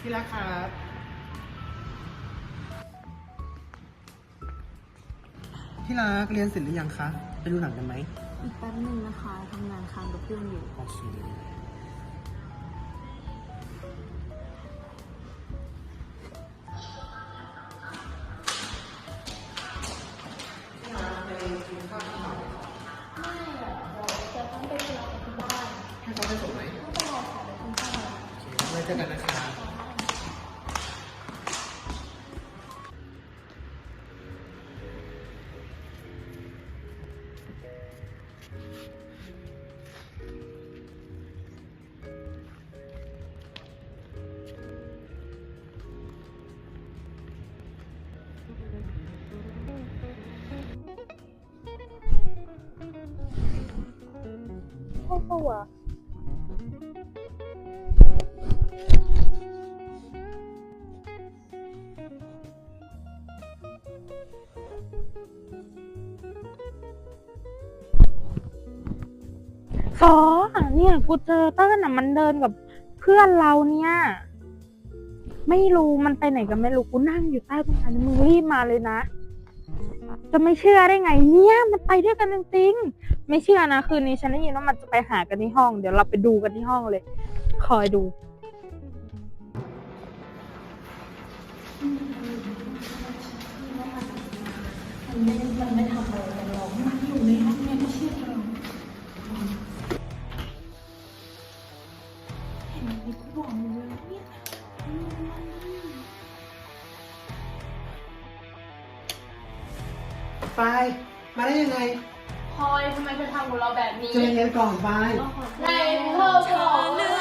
ที่รักครับที่รักเรียนเสร็จหรือยังคะไปดูหนังกันไหมอีกแป๊บหนึ่งนะคะทำงานค้างกับเพื่อนอยู่ โอเคให้เขาไปส่งไหมโอเคไว้เจอกันนะค รับซอเนี่ยกูเจอเติ้ลอะมันเดินกับเพื่อนเราเนี่ย ไม่รู้มันไปไหนกันไม่รู้กูนั่งอยู่ใต้ต้นไม้มึงรีบมาเลยนะ จะไม่เชื่อได้ไงเนี่ยมันไปด้วยกันจริงๆไม่เชื่อนะคืนนี้ฉันได้ยินว่ามันจะไปหากันที่ห้อง เดี๋ยวเราไปดูกันที่ห้องเลย คอยดูไปมาได้ยังไงพลอยทำไมเธอทำกับเราแบบนี้จะเรียนก่อนไปในเธอบอก